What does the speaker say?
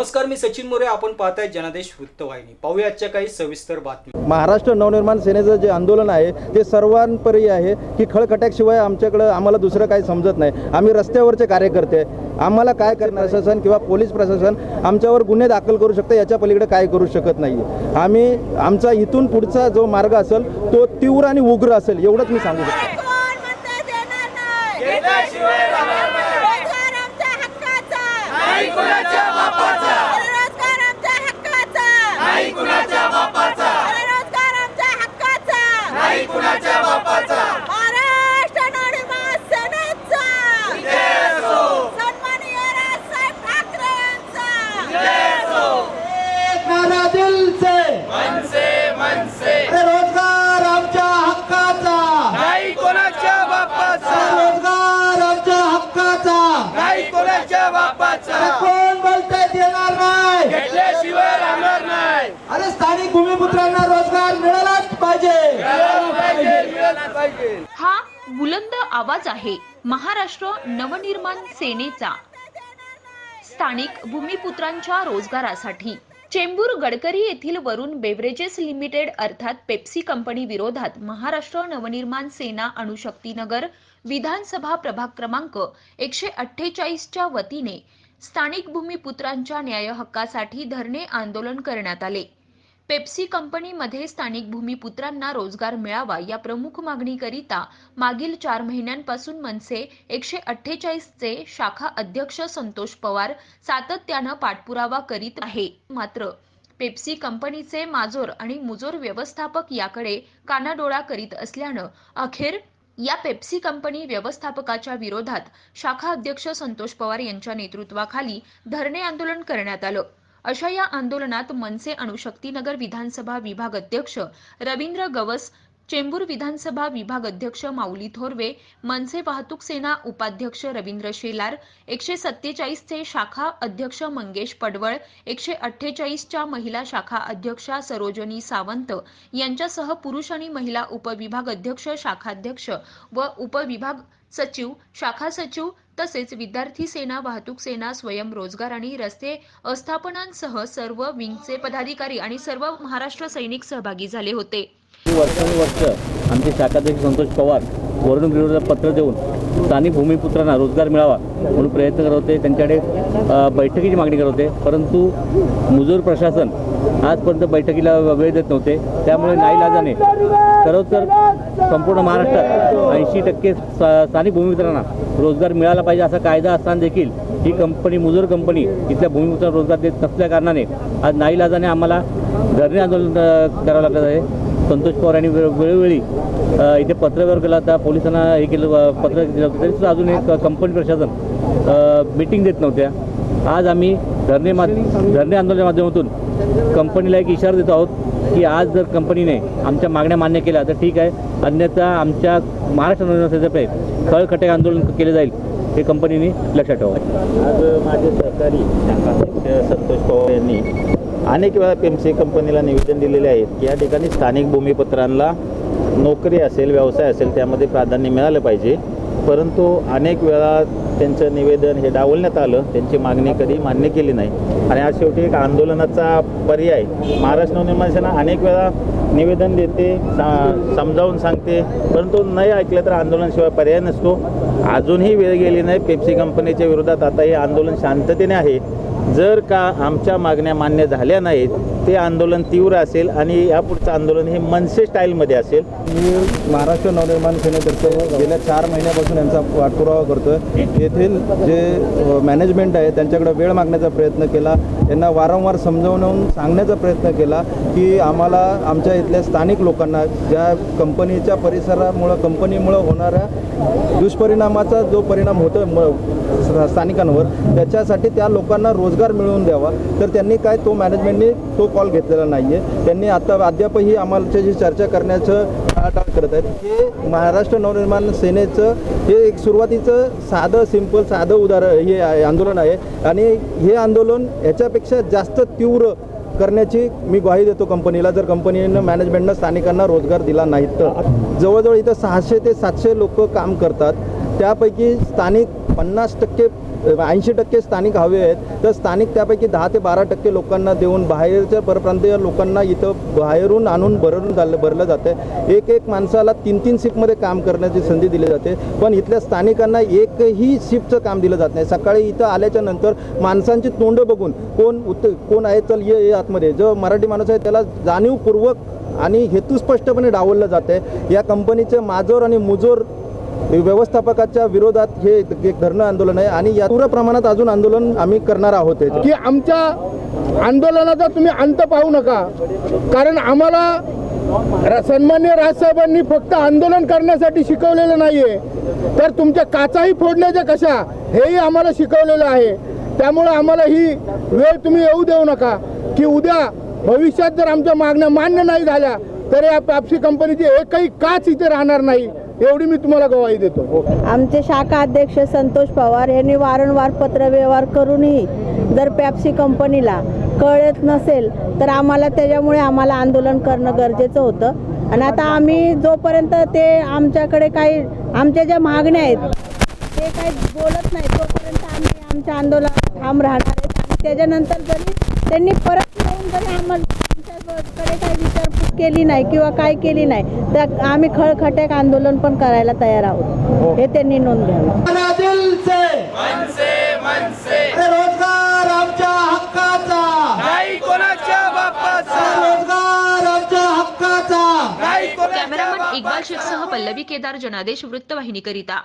नमस्कार मी सचिन मोरे. आपण पाहताय जनादेश वृत्तवाहिनी. पाहूया आजच्या काही सविस्तर बातमी महाराष्ट्र नवनिर्माण सेनेचं जे आंदोलन आहे ते सर्वांपरी आहे की खळखट्याशिवाय आमच्याकडं आम्हाला दुसरं काही समजत नाही. आम्ही रस्त्यावरचे कार्यकर्ते आहे. आम्हाला काय करणार प्रशासन किंवा पोलीस प्रशासन आमच्यावर गुन्हे दाखल करू शकतं याच्या पलीकडे काय करू शकत नाही आम्ही आमचा इथून पुढचा जो मार्ग असेल तो तीव्र आणि उग्र असेल एवढंच मी सांगू शकतो. कोण म्हणतं देणार नाही रोजगार आमच्या हक्काचा रोजगार आमच्या हक्काचा रोजगार आमच्या हक्काचा. महाराष्ट्र नवनिर्माण सेनेचा. सन्माननीय राजसाहेब ठाकरे यांचा. नारा दिल से अरे रोजगार आमच्या हक्काचा. नाही कोणाच्या बापाचा? रोजगार आमच्या हक्काचा. नाही कोणाच्या बापाचा कोण बोलताय देणार नाही घेतल्याशिवाय राहणार नाही अरे स्थानिक भूमिपुत्रांना रोजगार मिळालाच पाहिजे मिळालं पाहिजे मिळालं पाहिजे हा बुलंद आवाज आहे. महाराष्ट्र नवनिर्माण सेनेचा. स्थानिक भूमिपुत्रांच्या रोजगारासाठी. चेंबूर गडकरी येथील वरुण बेव्हरेजेस लिमिटेड अर्थात पेप्सी कंपनी विरोधात महाराष्ट्र नवनिर्माण सेना अणुशक्तीनगर विधानसभा प्रभाग क्रमांक एकशे अठ्ठेचाळीसच्या वतीने स्थानिक भूमिपुत्रांच्या न्याय हक्कासाठी धरणे आंदोलन करण्यात आले. पेप्सी कंपनीमध्ये स्थानिक भूमिपुत्रांना रोजगार मिळावा या प्रमुख मागणीकरिता मागील चार महिन्यांपासून मनसे एकशे अठ्ठेचाळीसचे शाखा अध्यक्ष संतोष पवार सातत्यानं पाठपुरावा करीत आहे. मात्र पेप्सी कंपनीचे माजोर आणि मुजोर व्यवस्थापक याकडे कानाडोळा करीत असल्यानं अखेर या पेप्सी कंपनी व्यवस्थापकाच्या विरोधात शाखा अध्यक्ष संतोष पवार यांच्या नेतृत्वाखाली धरणे आंदोलन करण्यात आलं. अशा या आंदोलनात मनसे अणुशक्तीनगर विधानसभा विभाग अध्यक्ष रवींद्र गवस चेंबूर विधानसभा विभाग अध्यक्ष माऊली थोरवे मनसे वाहतूक सेना उपाध्यक्ष रवींद्र शेलार एकशे सत्तेचाळीसचे शाखा अध्यक्ष मंगेश पडवळ एकशे अठ्ठेचाळीसच्या महिला शाखा अध्यक्षा सरोजनी सावंत यांच्यासह पुरुष आणि महिला उपविभाग अध्यक्ष शाखाध्यक्ष व उपविभाग सचिव शाखा सचिव तसेच विद्यार्थी सेना वाहतूक सेना स्वयंरोजगार आणि रस्ते अस्थापनांसह सर्व विंगचे पदाधिकारी आणि सर्व महाराष्ट्र सैनिक सहभागी झाले होते. वर्षानुवर्ष आमचे शाखाध्यक्ष संतोष पवार वरुण विरोधात पत्र देऊन स्थानिक भूमिपुत्रांना रोजगार मिळावा म्हणून प्रयत्न करत होते. त्यांच्याकडे बैठकीची मागणी करत होते. परंतु मुजूर प्रशासन आजपर्यंत बैठकीला वेळ देत नव्हते. त्यामुळे नाईलाजाने खरोखर संपूर्ण महाराष्ट्रात ऐंशी टक्के स्थानिक भूमिपुत्रांना रोजगार मिळाला पाहिजे असा कायदा असताना देखील ही कंपनी मुजूर कंपनी इथल्या भूमिपुत्रांना रोजगार देत नसल्या कारणाने आज नाईलाजाने आम्हाला धरणे आंदोलन करावं लागत आहे. संतोष पवार यांनी वेळ- वेळोवेळी इथे पत्रव्यवहार केला होता पोलिसांना हे केलं पत्र दिलं होतं. तरी सुद्धा अजून एक कंपनी प्रशासन मिटिंग देत नव्हत्या. आज आम्ही धरणे मा धरणे आंदोलनाच्या माध्यमातून कंपनीला एक इशारा देतो आहोत की आज जर कंपनीने आमच्या मागण्या मान्य केल्या तर ठीक आहे. अन्यथा आमच्या महाराष्ट्र नवनिर्माणाचे खळखटे आंदोलन केले जाईल. हे कंपनीने लक्षात ठेवा आज माझे सहकारी संतोष पवार यांनी अनेक वेळा एम सी कंपनीला निवेदन दिलेले आहेत की या ठिकाणी स्थानिक भूमिपत्रांना नोकरी असेल व्यवसाय असेल त्यामध्ये प्राधान्य मिळालं पाहिजे. परंतु अनेक वेळा त्यांचं निवेदन हे डावलण्यात आलं. त्यांची मागणी कधी मान्य केली नाही. आणि आज शेवटी एक आंदोलनाचा पर्याय. महाराष्ट्र नवनिर्माण सेना अनेक वेळा निवेदन देते सा समजावून सांगते. परंतु नाही ऐकलं तर आंदोलनाशिवाय पर्याय नसतो. अजूनही वेळ गेली नाही. पेप्सी कंपनीच्या विरोधात आता हे आंदोलन शांततेने आहे. जर का आमच्या मागण्या मान्य झाल्या नाहीत ते आंदोलन तीव्र असेल आणि यापुढचं आंदोलन हे मनसे स्टाईलमध्ये असेल. मी महाराष्ट्र नवनिर्माण सेनेतर्फे गेल्या चार महिन्यापासून यांचा पाठपुरावा करतोय. येथील जे मॅनेजमेंट आहे त्यांच्याकडे वेळ मागण्याचा प्रयत्न केला. त्यांना वारंवार समजावून सांगण्याचा प्रयत्न केला की आम्हाला आमच्या इथल्या स्थानिक लोकांना ज्या कंपनीच्या परिसरामुळं कंपनीमुळं होणाऱ्या दुष्परिणामाचा जो परिणाम होतो म स्थानिकांवर त्याच्यासाठी त्या लोकांना रोजगार मिळवून द्यावा. तर त्यांनी काय तो मॅनेजमेंटने तो कॉल घेतलेला नाही आहे त्यांनी आता अद्यापही आम्हालाची चर्चा करण्याचं टाळाटाळ करत आहेत. हे महाराष्ट्र नवनिर्माण सेनेचं हे एक सुरुवातीचं साधं सिंपल साधं उदाहरण हे आहे- आंदोलन आहे. आणि हे आंदोलन ह्याच्यापेक्षा जास्त तीव्र करण्याची मी ग्वाही देतो कंपनीला. जर कंपनीनं मॅनेजमेंटनं स्थानिकांना रोजगार दिला नाही तर. जवळजवळ इथं सहाशे ते सातशे लोक काम करतात. त्यापैकी स्थानिक पन्नास टक्के ऐंशी टक्के स्थानिक हवे आहेत. तर स्थानिक त्यापैकी दहा ते बारा टक्के लोकांना देऊन बाहेरच्या परप्रांतीय लोकांना इथं बाहेरून आणून भरून झालं भरलं जातं एक एक माणसाला तीन तीन शिफ्टमध्ये काम करण्याची संधी दिली जाते. पण इथल्या स्थानिकांना एकही शिफ्टचं काम दिलं जात नाही. सकाळी इथं आल्याच्यानंतर माणसांची तोंड बघून कोण उत कोण आहे चल ये ये आतमध्ये. जो मराठी माणूस आहे त्याला जाणीवपूर्वक आणि हेतुस्पष्टपणे डावललं जात आहे या कंपनीचे माजोर आणि मुजोर व्यवस्थापकाच्या विरोधात हे एक धरणं आंदोलन आहे आणि या पूर्ण प्रमाणात अजून आंदोलन आम्ही करणार आहोत की आमच्या आंदोलनाचा तुम्ही अंत पाहू नका. कारण आम्हाला रा- सन्मान्य राजसाहेबांनी फक्त आंदोलन करण्यासाठी शिकवलेलं नाहीये. तर तुमच्या काचाही फोडण्याच्या कशा? हेही आम्हाला शिकवलेलं आहे. त्यामुळं आम्हाला ही वेळ तुम्ही येऊ देऊ नका. की उद्या भविष्यात जर आमच्या मागण्या मान्य नाही झाल्या तर या पॅप्सी कंपनीची एकही काच इथे राहणार नाही. एवढी मी तुम्हाला गवाही देतो. हो. आमचे शाखा अध्यक्ष संतोष पवार यांनी वारंवार पत्रव्यवहार करूनही जर पॅप्सी कंपनीला कळत नसेल तर आम्हाला त्याच्यामुळे आम्हाला आंदोलन करणं गरजेचं होतं. आणि आता आम्ही जोपर्यंत ते आमच्याकडे काही आमच्या ज्या मागण्या आहेत ते काही बोलत नाही तोपर्यंत आम्ही आमच्या आंदोलनात ठाम राहणार आहेत. आणि त्याच्यानंतर जरी त्यांनी परत येऊन जरी आम्हाला आमच्याकडे काही विचारपूस केली नाही किंवा काय केली नाही तर आम्ही खळखट्याक आंदोलन पण करायला तयार आहोत. हे. त्यांनी नोंद घ्यावी. दिल से. मनसे मनसे. रोजगार आमच्या हक्काचा. नाही कोणाच्या बापाचा. रोजगार आमच्या हक्काचा. नाही कोणाच्या कॅमेरामन इक्बाल शेखसह पल्लवी केदार जनादेश वृत्तवाहिनीकरिता.